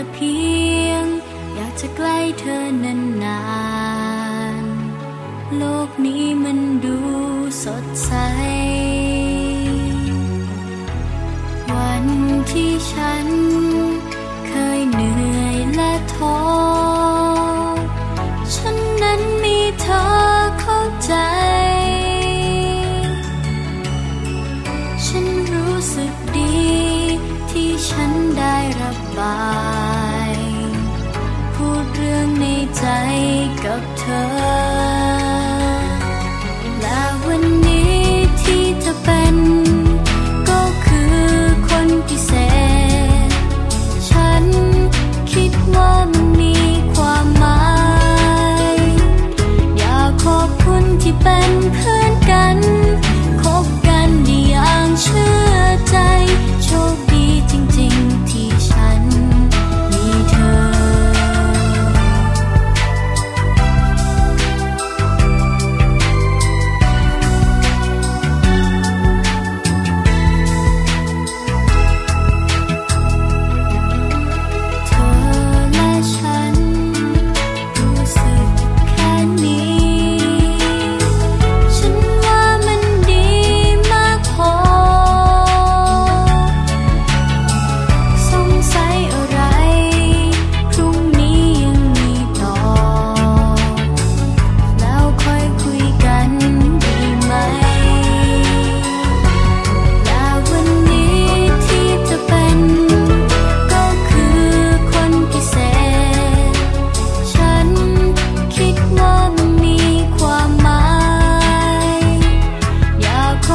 แต่เพียง อยากจะใกล้เธอนานๆโลกนี้มันดูสดใส วันที่ฉัน เคยเหนื่อยและท้อฉันนั้นมีเธอเข้าใจ ฉันรู้สึกดีที่ฉันได้ระบบาร ใจกับเธอ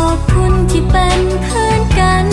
ขอบคุณที่เป็นเพื่อนกัน